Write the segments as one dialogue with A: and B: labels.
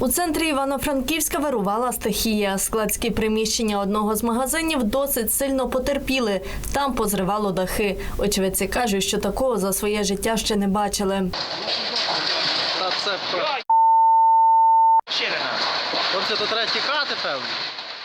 A: У центрі Івано-Франківська вирувала стихія. Складські приміщення одного з магазинів досить сильно потерпіли. Там позривало дахи. Очевидці кажуть, що такого за своє життя ще не бачили.
B: Та це Хлопці, то треба тікати, певно.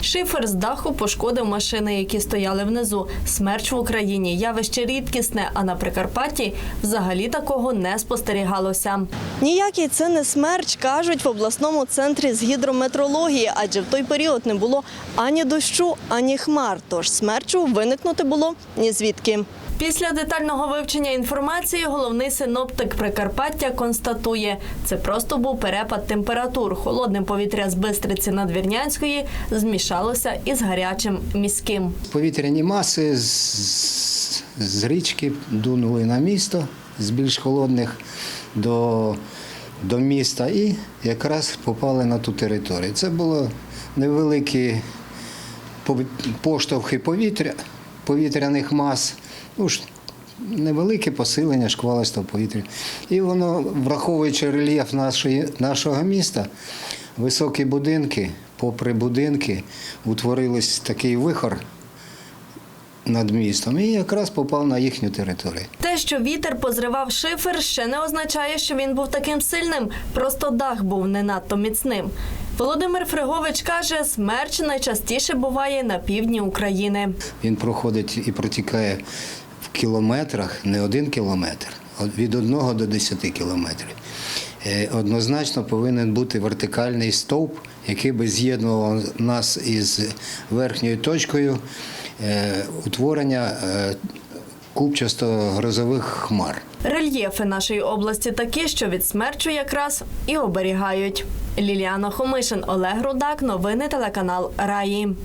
A: Шифер з даху пошкодив машини, які стояли внизу. Смерч в Україні явище рідкісне, а на Прикарпатті взагалі такого не спостерігалося. Ніякий це не смерч, кажуть в обласному центрі з гідрометрології, адже в той період не було ані дощу, ані хмар. Тож смерчу виникнути було ні звідки. Після детального вивчення інформації головний синоптик Прикарпаття констатує, це просто був перепад температур. Холодне повітря з Бистриці Надвірнянської змішалося із гарячим міським.
C: Повітряні маси з, річки дунули на місто з більш холодних до, до міста і якраз попали на ту територію. Це було невеликі поштовхи повітря, повітряних мас, ну ж, невелике посилення шквалистого повітря. І воно, враховуючи рельєф нашої, нашого міста, високі будинки, попри будинки, утворилось такий вихор над містом і якраз попав на їхню територію.
A: Те, що вітер позривав шифер, ще не означає, що він був таким сильним. Просто дах був не надто міцним. Володимир Фригович каже, смерч найчастіше буває на півдні України.
C: Він проходить і протікає в кілометрах, не один кілометр, а від одного до 10 кілометрів. Е, Однозначно повинен бути вертикальний стовп, який би з'єднував нас із верхньою точкою е, утворення е, купчасто-грозових хмар.
A: Рельєфи нашої області такі, що від смерчу якраз і оберігають. Ліліана Хомишин, Олег Рудак, новини телеканал Раї.